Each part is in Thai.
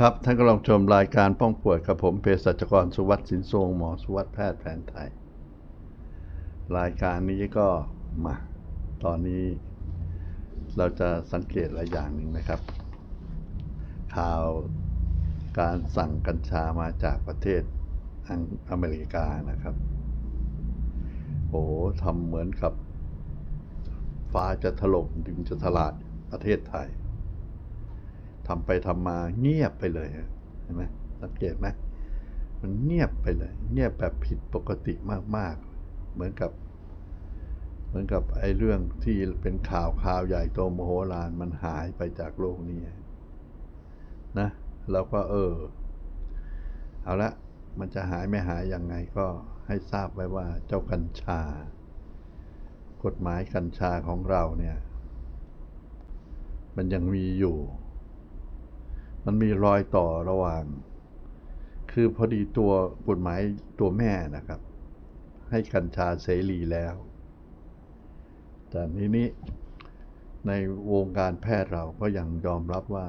ครับท่านกำลังชมรายการป้องป่วยกับผมเภสัชกรสุวัสดิ์สินทรงหมอสุวัสดิ์แพทย์แผนไทย รายการนี้ก็มา ตอนนี้เราจะสังเกตหลายอย่างหนึ่งนะครับ ข่าวการสั่งกัญชามาจากประเทศอังอเมริกานะครับโอ้ทำเหมือนกับ ฟ้าจะถล่มดินจะถลาดประเทศไทย ทำไปทำมาเงียบไปเลยเห็นไหมสังเกตไหมมันเงียบไปเลย เงียบแบบผิดปกติมากๆ เหมือนกับ เหมือนกับไอ้เรื่องที่เป็นข่าวข่าวใหญ่โตมโหฬารมันหายไปจากโลกนี้นะเราก็เออ เอาละมันจะหายไม่หายยังไงก็ให้ทราบไว้ว่าเจ้ากัญชา กฎหมายกัญชาของเราเนี่ย มันยังมีอยู่ มันมีรอยต่อระหว่าง คือพอดีตัวกฎหมายตัวแม่นะครับ ให้กัญชาเสรีแล้ว แต่นี้นี้ในวงการแพทย์เราก็ยังยอมรับว่า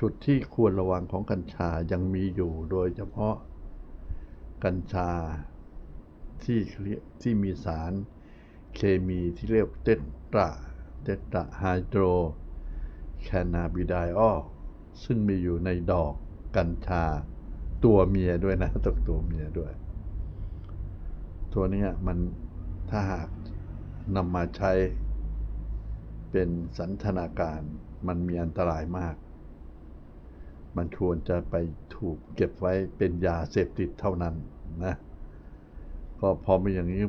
จุดที่ควรระวังของกัญชายังมีอยู่โดยเฉพาะกัญชาที่ที่มีสารเคมีที่เรียกเตตราเตตราไฮโดรแคนาบิไดออล ซึ่งมีอยู่ในดอกกัญชา ตัวเมียด้วยนะตกตัวเมียด้วย ตัวนี้มันถ้าหากนำมาใช้เป็นสันทนาการมันมีอันตรายมาก มันควรจะไปถูกเก็บไว้เป็นยาเสพติดเท่านั้นนะ ก็พอมีอย่างนี้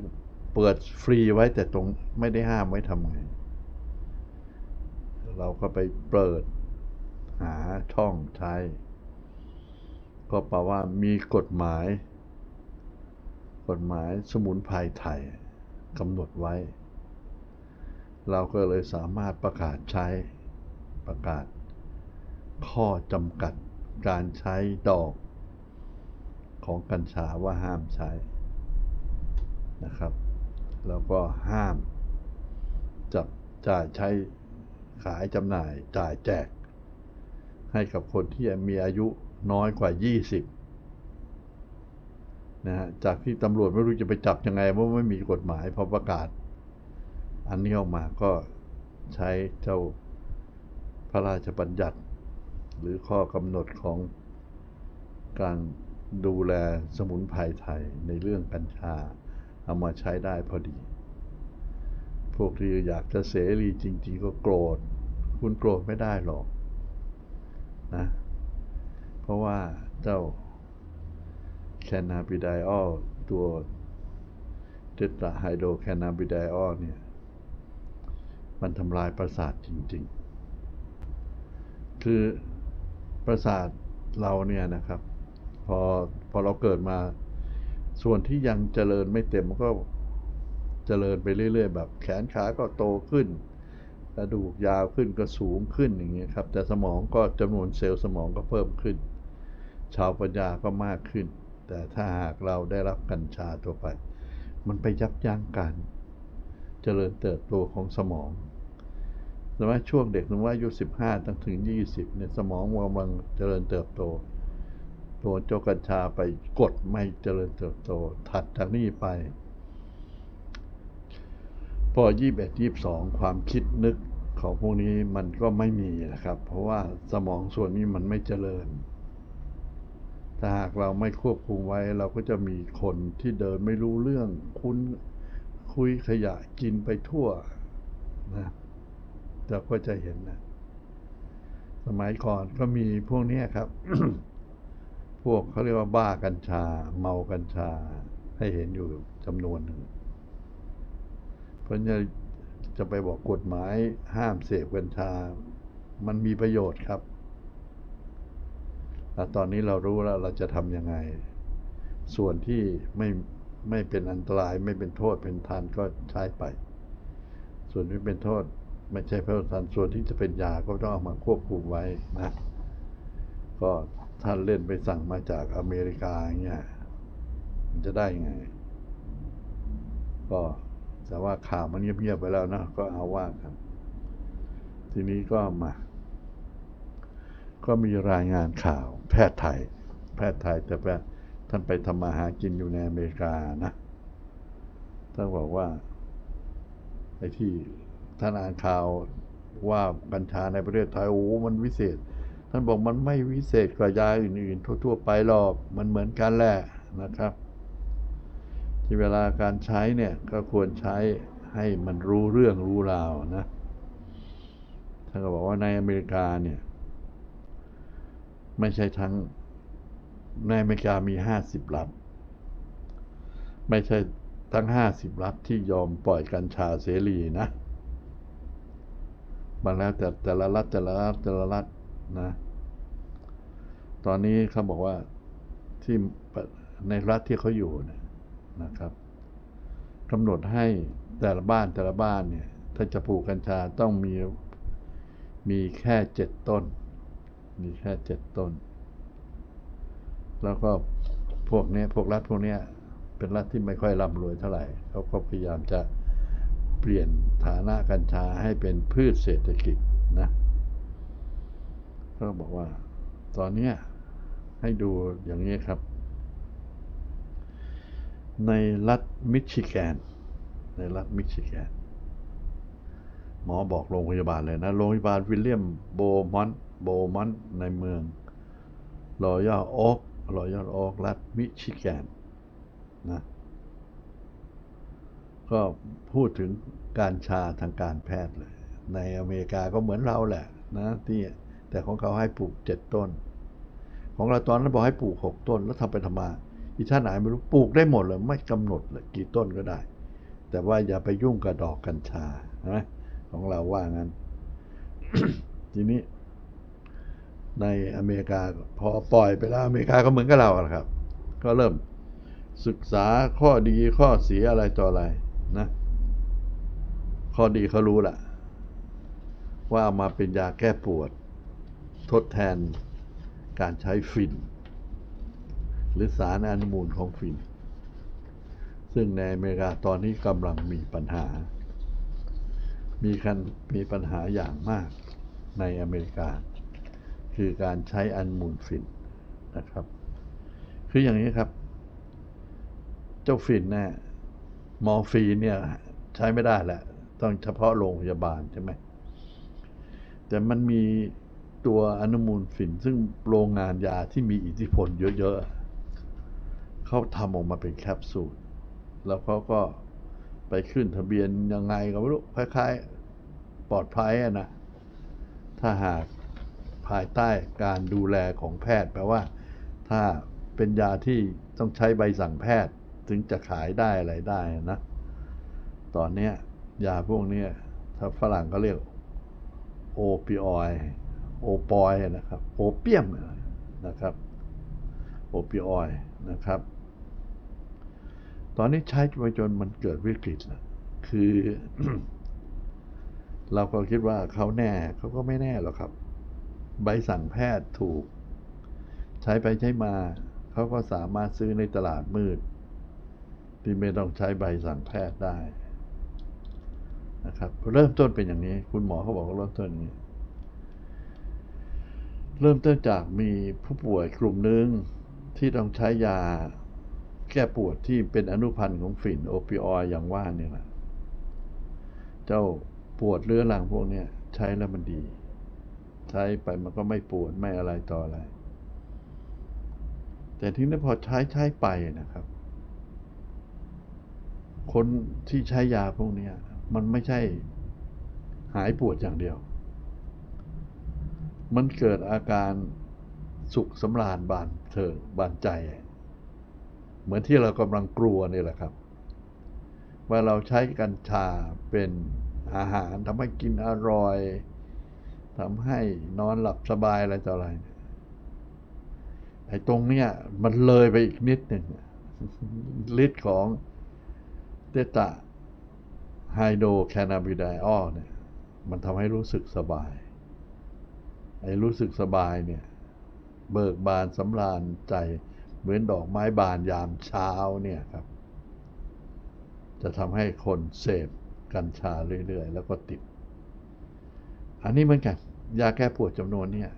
เปิดฟรีไว้แต่ตรงไม่ได้ห้ามไว้ทำไง เราก็ไปเปิด หาช่องใช้ ก็แปลว่ามีกฎหมาย กฎหมายสมุนไพรไทยกำหนดไว้ เราก็เลยสามารถประกาศใช้ประกาศ ข้อจำกัดการใช้ดอก ของกัญชาว่าห้ามใช้นะครับ แล้วก็ห้ามจับจ่ายใช้ขายจำหน่ายจ่ายแจก ให้กับคนที่มีอายุน้อยกว่า 20นะฮะจากที่ตำรวจไม่รู้จะไปจับยังไงเพราะไม่มีกฎหมายพอประกาศ อันนี้ออกมาก็ใช้เจ้าพระราชบัญญัติ หรือข้อกำหนดของการดูแลสมุนไพรไทยในเรื่องกัญชาเอามาใช้ได้พอดี พวกที่อยากจะเสรีจริง ๆ ก็โกรธ คุณโกรธไม่ได้หรอก นะ เพราะว่าเจ้าแคนาบิไดออลตัวเทตราไฮโดรแคนาบิไดออลเนี่ย มันทำลายประสาทจริง ๆ คือประสาทเราเนี่ยนะครับ พอพอเราเกิดมา ส่วนที่ยังเจริญไม่เต็มมันก็เจริญไปเรื่อย ๆ แบบแขนขาก็โตขึ้น กระดูกยาวขึ้นก็สูงขึ้นอย่างเงี้ยครับ แต่สมองก็จำนวนเซลล์สมองก็เพิ่มขึ้น ชาวปัญญาก็มากขึ้น แต่ถ้าหากเราได้รับกัญชาตัวไป มันไปยับยั้งการเจริญเติบโตของสมองสมัยช่วงเด็กสมมติว่าอายุ15ตั้งถึง 20เนี่ยสมองกำลังเจริญเติบโต ตัวเจ้ากัญชาไปกดไม่เจริญเติบโต ถัดจากนี้ไป พอ 21 22 ความคิดนึกของพวกนี้มันก็ไม่มีนะครับ เพราะว่าสมองส่วนนี้มันไม่เจริญ ถ้าหากเราไม่ควบคุมไว้เราก็จะมีคนที่เดินไม่รู้เรื่อง คุ้นคุยขยะกินไปทั่วนะเราก็จะเห็นนะ สมัยก่อนก็มีพวกนี้ครับ พวกเขาเรียกว่าบ้ากัญชา เมากัญชาให้เห็นอยู่จำนวนหนึ่ง เพราะจะจะไปบอกกฎหมายห้ามเสพกัญชา มันมีประโยชน์ครับแล้วตอนนี้เรารู้แล้วเราจะทำยังไง ส่วนที่ไม่ไม่เป็นอันตรายไม่เป็นโทษเป็นทานก็ใช้ไป ส่วนที่เป็นโทษไม่ใช่เพื่อทานส่วนที่จะเป็นยาก็ต้องเอามาควบคุมไว้นะ ก็ท่านเล่นไปสั่งมาจากอเมริกาเงี้ยมันจะได้ยังไง ก็ แต่ว่าข่าวมันเงียบๆไปแล้วนะก็เอาว่ากันทีนี้ก็มา ก็มีรายงานข่าวแพทย์ไทย แพทย์ไทยแต่ว่าท่านไปทำมาหากินอยู่ในอเมริกานะท่านบอกว่าไอ้ที่ท่านอ่านข่าวว่ากัญชาในประเทศไทยโอ้โหมันวิเศษ ท่านบอกมันไม่วิเศษกว่ายาอื่นๆทั่ว ๆ ไปหรอกมันเหมือนกันแหละนะครับ ที่เวลาการใช้เนี่ยก็ควรใช้ให้มันรู้เรื่องรู้ราวนะท่านก็บอกว่าในอเมริกาเนี่ยไม่ใช่ทั้งในอเมริกามีห้าสิบรัฐไม่ใช่ทั้งห้าสิบรัฐที่ยอมปล่อยกัญชาเสรีนะมันแล้วแต่แต่ละรัฐแต่ละรัฐแต่ละรัฐนะ ตอนนี้เขาบอกว่าที่ในรัฐที่เขาอยู่เนี่ย นะครับกำหนดให้แต่ละบ้านแต่ละบ้านเนี่ยถ้าจะปลูกกัญชาต้องมีมีแค่เจ็ดต้น มีแค่เจ็ดต้น แล้วก็พวกนี้พวกรัฐพวกนี้เป็นรัฐที่ไม่ค่อยร่ำรวยเท่าไหร่เขาก็พยายามจะเปลี่ยนฐานะกัญชาให้เป็นพืชเศรษฐกิจนะก็บอกว่า ตอนนี้ให้ดูอย่างนี้ครับ ในรัฐมิชิแกน ในรัฐมิชิแกน หมอบอกโรงพยาบาลเลยนะ โรงพยาบาลวิลเลียมโบมอนโบมอนในเมืองรอยัลโอ๊กรอยัลโอ๊กรัฐมิชิแกนนะก็พูดถึงการชาทางการแพทย์เลย ในอเมริกาก็เหมือนเราแหละนะที่แต่ของเขาให้ปลูกเจ็ดต้น ของเราตอนนั้นบอกให้ปลูกหกต้นแล้วทำไปทำมา อีท่านไหนไม่รู้ปลูกได้หมดเลยไม่กำหนดเลยกี่ต้นก็ได้ แต่ว่าอย่าไปยุ่งกับดอกกัญชาใช่ไหมของเราว่างั้น ทีนี้ ในอเมริกาพอปล่อยไปแล้วอเมริกาก็เหมือนกับเราอะครับ ก็เริ่มศึกษาข้อดีข้อเสียอะไรต่ออะไรนะ ข้อดีเขารู้ละว่าเอามาเป็นยาแก้ปวด ทดแทนการใช้ฟิน หรือสารอนุมูลของฟิน ซึ่งในอเมริกาตอนนี้กำลังมีปัญหา มีกันมีปัญหาอย่างมากในอเมริกา คือการใช้อนุมูลฟินนะครับ คืออย่างนี้ครับ เจ้าฟินเนี่ยมอร์ฟีนเนี่ยใช้ไม่ได้แหละ ต้องเฉพาะโรงพยาบาลใช่ไหมแต่มันมีตัวอนุมูลฝิ่นซึ่งโรงงานยาที่มีอิทธิพลเยอะ เขาทำออกมาเป็นแคปซูลแล้วเขาก็ไปขึ้นทะเบียนยังไงก็ไม่รู้คล้ายๆปลอดภัยนะ ถ้าหากภายใต้การดูแลของแพทย์แปลว่า ถ้าเป็นยาที่ต้องใช้ใบสั่งแพทย์ถึงจะขายได้อะไรได้นะ ตอนเนี้ยยาพวกเนี้ยถ้าฝรั่งก็เรียกโอปิออยด์โอปอยนะครับ โอเปียมนะครับ โอปิออยด์นะครับ ตอนนี้ใช้ไปจนมันเกิดวิกฤตแล้วคือ เราก็คิดว่าเขาแน่เขาก็ไม่แน่หรอกครับ ใบสั่งแพทย์ถูก ใช้ไปใช้มาเขาก็สามารถซื้อในตลาดมืด ที่ไม่ต้องใช้ใบสั่งแพทย์ได้นะครับ เริ่มต้นเป็นอย่างนี้ คุณหมอเขาบอกว่าเริ่มต้นอย่างนี้ เริ่มต้นจากมีผู้ป่วยกลุ่มหนึ่งที่ต้องใช้ยา ก้ปวดที่เป็นอนุพันธ์ของฝิ่นโอปิออยอย่างว่าเนี่ยแหละเจ้าปวดเรื้อรังพวกเนี้ยใช้แล้วมันดี ใช้ไปมันก็ไม่ปวดไม่อะไรต่ออะไร แต่ทีนี้พอใช้ใช้ไปนะครับ คนที่ใช้ยาพวกเนี้ยมันไม่ใช่หายปวดอย่างเดียว มันเกิดอาการสุขสำราญบานเถิงบานใจ เหมือนที่เรากำลังกลัวนี่แหละครับ ว่าเราใช้กัญชาเป็นอาหารทำให้กินอร่อยทำให้นอนหลับสบายอะไรต่ออะไรไอ้ตรงเนี้ยมันเลยไปอีกนิดหนึ่งฤทธิ์ของเตตาไฮโดรแคนาบิไดออลเนี่ย มันทำให้รู้สึกสบาย ไอ้รู้สึกสบายเนี่ย เบิกบานสำราญใจ เหมือนดอกไม้บานยามเช้าเนี่ยครับ จะทำให้คนเสพกัญชาเรื่อยๆ แล้วก็ติด อันนี้เหมือนกันยาแก้ปวดจำนวนเนี่ย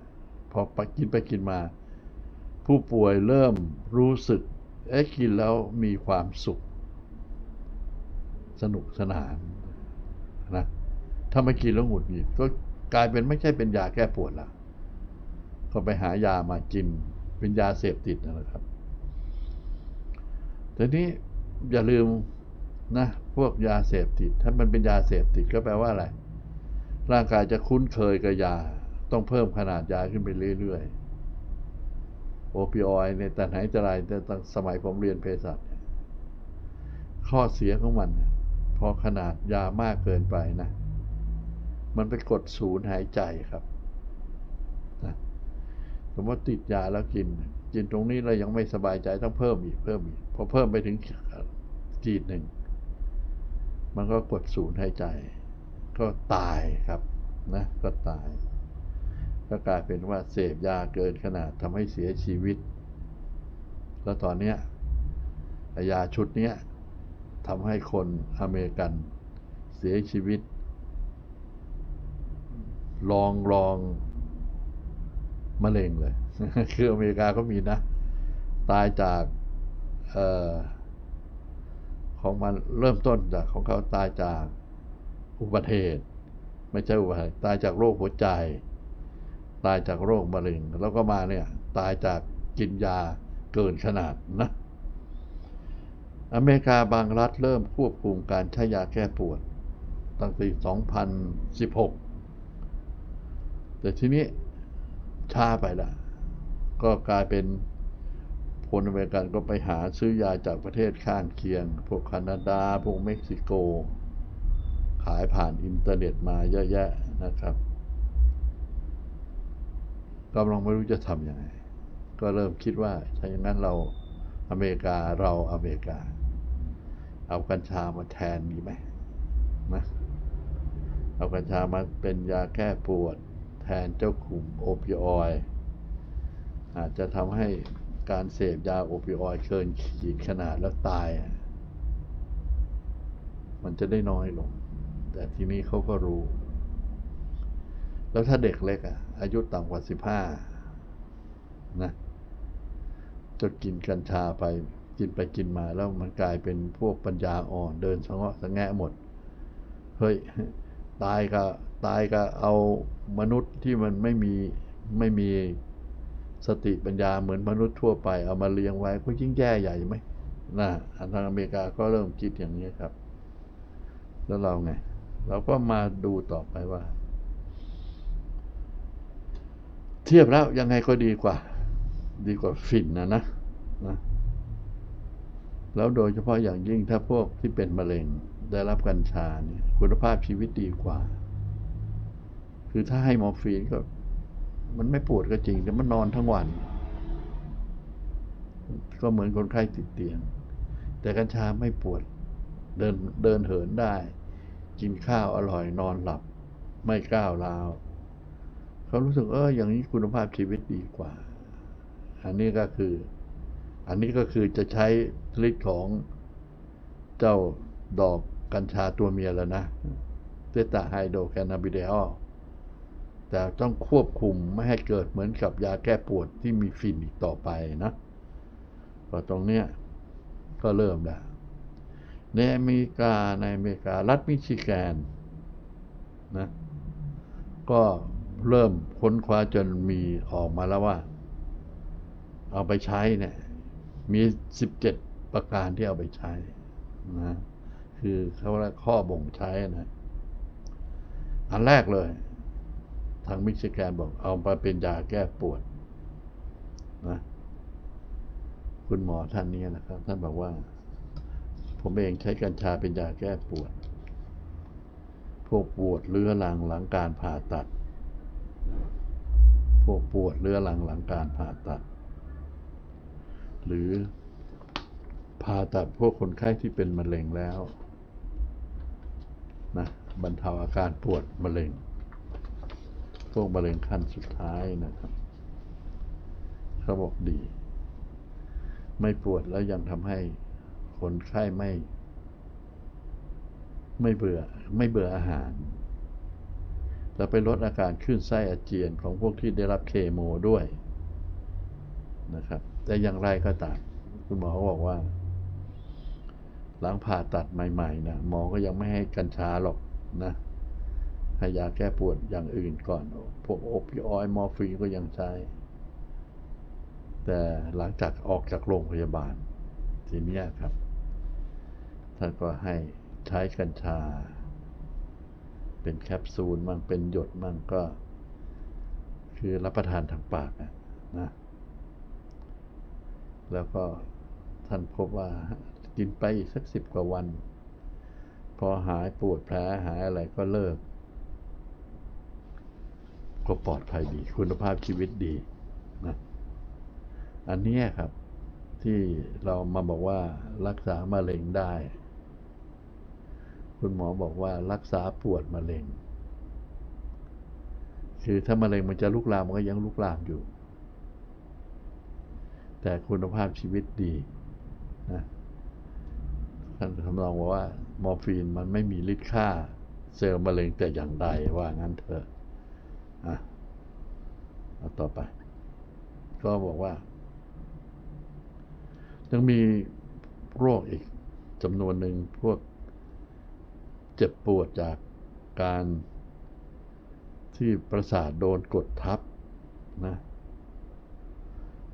พอไปกินไปกินมา ผู้ป่วยเริ่มรู้สึกเอ๊ะกินแล้วมีความสุข สนุกสนานนะถ้าไม่กินแล้วหงุดหงิดก็กลายเป็นไม่ใช่เป็นยาแก้ปวดละก็ไปหายามากินเป็นยาเสพติดนะครับ ทีนี้อย่าลืมนะ พวกยาเสพติด ถ้ามันเป็นยาเสพติดก็แปลว่าอะไร ร่างกายจะคุ้นเคยกับยา ต้องเพิ่มขนาดยาขึ้นไปเรื่อยๆ โอปิออยด์ในยแต่ไหนแต่ไรแต่ตั้งสมัยผมเรียนเภสัชข้อเสียของมันนะพอขนาดยามากเกินไปนะ มันไปกดศูนย์หายใจครับนะสมมติติดยาแล้วกิน กินตรงนี้เรายังไม่สบายใจต้องเพิ่มอีกเพิ่มอีก พอเพิ่มไปถึงจีดหนึ่ง มันก็กดศูนย์หายใจ ก็ตายครับนะก็ตาย ก็กลายเป็นว่าเสพยาเกินขนาดทำให้เสียชีวิต แล้วตอนเนี้ยยาชุดเนี้ยทำให้คนอเมริกันเสียชีวิต ลองลองมะเร็งเลย คืออเมริกาก็มีนะ ตายจาก ของมันเริ่มต้นจากของเขาตายจากอุบัติเหตุ ไม่ใช่อุบัติเหตุตายจากโรคหัวใจ ตายจากโรคมะเร็ง แล้วก็มาเนี่ยตายจากกินยาเกินขนาดนะอเมริกาบางรัฐเริ่มควบคุมการใช้ยาแก้ปวด ตั้งแต่ 2016 แต่ทีนี้ช้าไปละก็กลายเป็น คนอเมริกันก็ไปหาซื้อยาจากประเทศข้างเคียง พวกแคนาดา พวกเม็กซิโก ขายผ่านอินเทอร์เน็ตมาเยอะแยะนะครับกำลังไม่รู้จะทำยังไง ก็เริ่มคิดว่าถ้าอย่างนั้นเราอเมริกาเราอเมริกา เอากัญชามาแทนดีไหมนะเอากัญชามาเป็นยาแก้ปวด แทนเจ้ากลุ่มโอปิออยด์อาจจะทำให้ การเสพยาโอปิออยด์เกินขีดขนาดแล้วตาย มันจะได้น้อยลง แต่ทีนี้เขาก็รู้ แล้วถ้าเด็กเล็กอะอายุต่ำกว่าสิบห้านะจะกินกัญชาไปกินไปกินมาแล้วมันกลายเป็นพวกปัญญาอ่อนเดินสะเงาะสะแงะหมด เฮ้ย ตายก็ตายก็เอามนุษย์ที่มันไม่มีไม่มี สติปัญญาเหมือนมนุษย์ทั่วไปเอามาเลี้ยงไว้ก็ยิ่งแย่ใหญ่ไหมนะทางอเมริกาก็เริ่มคิดอย่างนี้ครับ แล้วเราไง เราก็มาดูต่อไปว่า เทียบแล้วยังไงก็ดีกว่า ดีกว่าฝิ่นนะนะนะ แล้วโดยเฉพาะอย่างยิ่งถ้าพวกที่เป็นมะเร็งได้รับกัญชาเนี่ยคุณภาพชีวิตดีกว่า คือถ้าให้มอร์ฟีนก็ มันไม่ปวดก็จริง แต่มันนอนทั้งวัน ก็เหมือนคนไข้ติดเตียง แต่กัญชาไม่ปวด เดินเดินเหินได้ กินข้าวอร่อยนอนหลับ ไม่ก้าวร้าวเขารู้สึกเอออย่างนี้คุณภาพชีวิตดีกว่า อันนี้ก็คือ อันนี้ก็คือจะใช้ฤทธิ์ของเจ้าดอกกัญชาตัวเมียแล้วนะเตตาไฮโดรแคนาบิเดอล แต่ต้องควบคุมไม่ให้เกิดเหมือนกับยาแก้ปวดที่มีฝิ่นอีกต่อไปนะก็ตรงเนี้ยก็เริ่มแล้วในอเมริกาในอเมริการัฐมิชิแกนนะก็เริ่มค้นคว้าจนมีออกมาแล้วว่า เอาไปใช้เนี่ยมีสิบเจ็ดประการที่เอาไปใช้นะคือเขาเรียกข้อบ่งใช้นะ อันแรกเลย ทางมิชิแกนบอกเอามาเป็นยาแก้ปวดนะคุณหมอท่านนี้นะครับ ท่านบอกว่า ผมเองใช้กัญชาเป็นยาแก้ปวด พวกปวดเรื้อรังหลังการผ่าตัด พวกปวดเรื้อรังหลังการผ่าตัด หรือผ่าตัดพวกคนไข้ที่เป็นมะเร็งแล้วนะบรรเทาอาการปวดมะเร็ง พวกมะเร็งขั้นสุดท้ายนะครับเขาบอกดี ไม่ปวดแล้วยังทำให้คนไข้ไม่ ไม่เบื่อไม่เบื่ออาหาร แล้วไปลดอาการคลื่นไส้อาเจียนของพวกที่ได้รับเคโมด้วยนะครับ แต่อย่างไรก็ตามคุณหมอเขาบอกว่า หลังผ่าตัดใหม่ๆนะหมอก็ยังไม่ให้กัญชาหรอกนะ ให้ยาแก้ปวดอย่างอื่นก่อน พวกโอปิออยด์มอร์ฟีนก็ยังใช้ แต่หลังจากออกจากโรงพยาบาลทีเนี้ยครับ ท่านก็ให้ใช้กัญชา เป็นแคปซูลมั่งเป็นหยดมั่งก็ คือรับประทานทางปากอะนะแล้วก็ท่านพบว่ากินไปอีกสักสิบกว่าวัน พอหายปวดแผลหายอะไรก็เลิก ก็ปลอดภัยดี คุณภาพชีวิตดีนะอันนี้ครับ ที่เรามาบอกว่ารักษามะเร็งได้ คุณหมอบอกว่ารักษาปวดมะเร็ง คือถ้ามะเร็งมันจะลุกลามมันก็ยังลุกลามอยู่ แต่คุณภาพชีวิตดีนะท่านทำนองว่า มอร์ฟีนมันไม่มีฤทธิ์ฆ่าเซลล์มะเร็งแต่อย่างใดว่างั้นเถอะ อะเอาต่อไป ก็บอกว่า ยังมีโรคอีกจำนวนหนึ่งพวกเจ็บปวดจากการที่ประสาทโดนกดทับนะ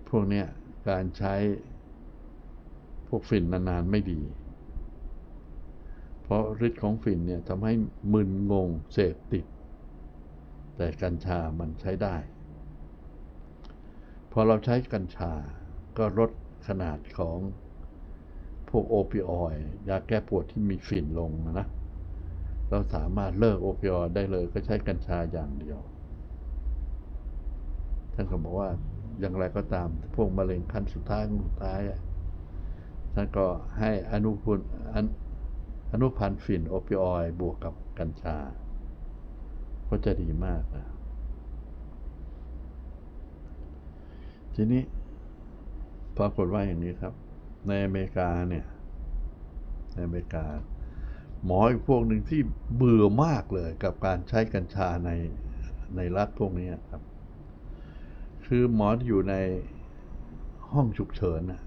พวกเนี้ยการใช้พวกฝิ่นนานๆไม่ดี เพราะฤทธิ์ของฝิ่นเนี่ยทำให้มึนงงเสพติด แต่กัญชามันใช้ได้ พอเราใช้กัญชาก็ลดขนาดของพวกโอปิออยด์ยาแก้ปวดที่มีฝิ่นลงนะ เราสามารถเลิกโอปิออยด์ได้เลยก็ใช้กัญชาอย่างเดียว ท่านก็บอกว่าอย่างไรก็ตามพวกมะเร็งขั้นสุดท้ายสุดท้ายท่านก็ให้อนุพันธ์อนุพันธ์ฝิ่นโอปิออยด์บวกกับกัญชา ก็จะดีมากนะทีนี้ปรากฏว่าอย่างนี้ครับ ในอเมริกาเนี่ยในอเมริกา หมออีกพวกหนึ่งที่เบื่อมากเลยกับการใช้กัญชาในในรัฐพวกนี้ครับ คือหมอที่อยู่ในห้องฉุกเฉินนะ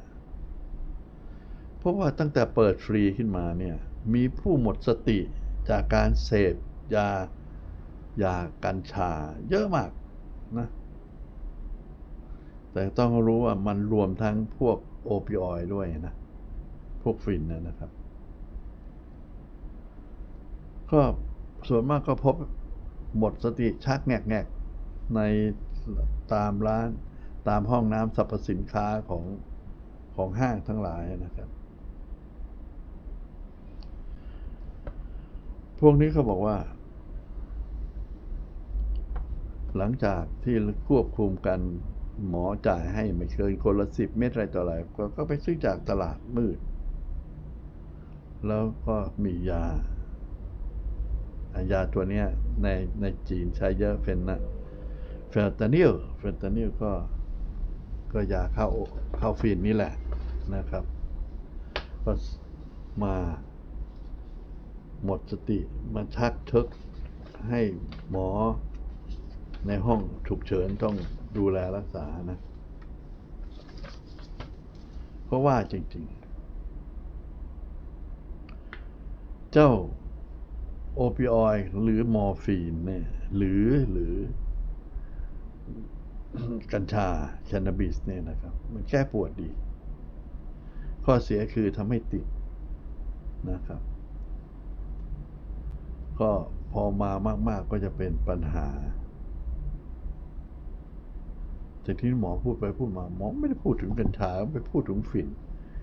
เพราะว่าตั้งแต่เปิดฟรีขึ้นมาเนี่ย มีผู้หมดสติจากการเสพยา ยากัญชาเยอะมากนะแต่ต้องรู้ว่ามันรวมทั้งพวกโอปิออยด์ด้วยนะ พวกฟินนะนะครับ ก็ส่วนมากก็พบหมดสติชักแงกแงกๆในตามร้านตามห้องน้ำสรรพสินค้าของของห้างทั้งหลายนะครับ พวกนี้เขาบอกว่า หลังจากที่ควบคุมกันหมอจ่ายให้ไม่เกินคนละสิบเม็ดอะไรต่ออะไรก็ก็ไปซื้อจากตลาดมืด แล้วก็มียา ยาตัวนี้ในในจีนใช้เยอะเป็นนะเฟนตานิลเฟนตานิลก็ก็ยาเข้าเข้าฟีนนี่แหละนะครับ ก็มาหมดสติมาชักเชิกให้หมอ ในห้องฉุกเฉินต้องดูแลรักษานะ เพราะว่าจริง ๆ เจ้าโอปิออยด์หรือมอร์ฟีนเนี่ยหรือหรือ กัญชาแคนาบิสเนี่ยนะครับ มันแก้ปวดดี ข้อเสียคือทำให้ติดนะครับ ก็พอมามาก ๆก็จะเป็นปัญหา แต่ที่หมอพูดไปพูดมาหมอไม่ได้พูดถึงกัญชาไปพูดถึงฝิ่น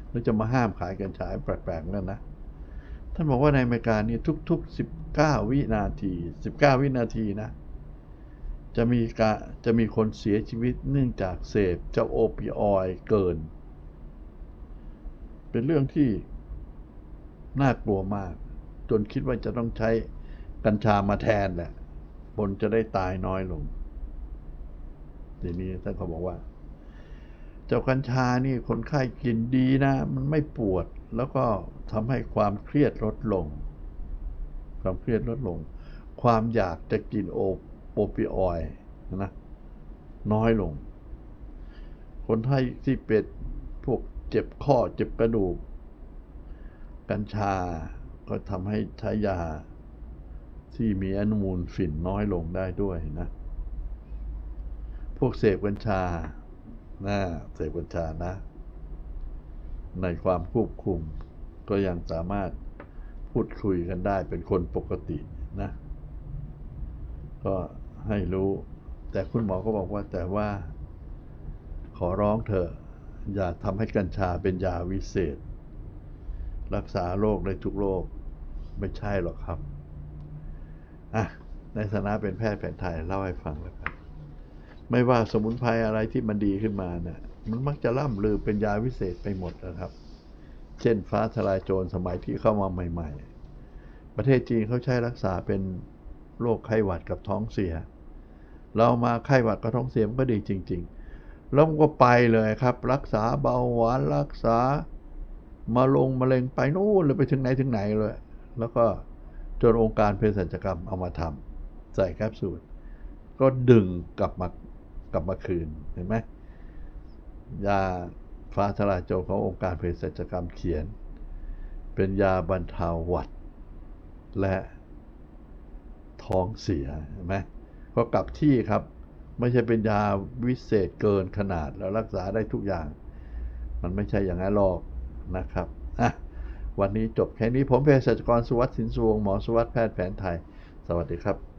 แล้วจะมาห้ามขายกัญชาแปลกๆนั่นนะท่านบอกว่าในอเมริกานี่ทุก ๆ 19 วินาที 19 วินาทีนะ จะมีกาจะมีคนเสียชีวิตเนื่องจากเสพเจ้าโอปิออยด์เกิน เป็นเรื่องที่น่ากลัวมาก จนคิดว่าจะต้องใช้กัญชามาแทนแหละคนจะได้ตายน้อยลง ทีนี้ท่านก็บอกว่า เจ้ากัญชานี่คนไข้กินดีนะ มันไม่ปวด แล้วก็ทำให้ความเครียดลดลง ความเครียดลดลง ความอยากจะกินโอโอปิออยนะน้อยลง คนไทยที่เป็นพวกเจ็บข้อเจ็บกระดูก กัญชาก็ทำให้ใช้ยาที่มีอนุมูลฝิ่นน้อยลงได้ด้วยนะ พวกเสพกัญชานะเสพกัญชานะ ในความควบคุม ก็ยังสามารถพูดคุยกันได้เป็นคนปกตินะ ก็ให้รู้ แต่คุณหมอก็บอกว่าแต่ว่า ขอร้องเถออย่าทำให้กัญชาเป็นยาวิเศษ รักษาโรคได้ทุกโรคไม่ใช่หรอกครับอะในฐานะเป็นแพทย์แผนไทยเล่าให้ฟังแล้ว ไม่ว่าสมุนไพรอะไรที่มันดีขึ้นมาเนี่ยมันมักจะล่ำลือเป็นยาวิเศษไปหมดนะครับ เช่นฟ้าทลายโจรสมัยที่เข้ามาใหม่ ๆ ประเทศจีนเขาใช้รักษาเป็นโรคไข้หวัดกับท้องเสีย เรามาไข้หวัดกับท้องเสียมันก็ดีจริง ๆ แล้วมันก็ไปเลยครับ รักษาเบาหวานรักษามาลงมะเร็งไปนู่นเลยไปถึงไหนถึงไหนเลย แล้วก็จนองค์การเภสัชกรรมเอามาทำใส่แคปซูลก็ดึงกลับมา กลับมาคืนเห็นไหมยาฟ้าทลายโจรขององค์การเภสัชกรรมเขียน เป็นยาบรรเทาหวัด และท้องเสียเห็นไหมก็กลับที่ครับ ไม่ใช่เป็นยาวิเศษเกินขนาดแล้วรักษาได้ทุกอย่าง มันไม่ใช่อย่างนั้นหรอกนะครับอะวันนี้จบแค่นี้ผมเภสัชกรสุวัสดิ์สินสวงหมอสุวัสดิ์แพทย์แผนไทย สวัสดีครับ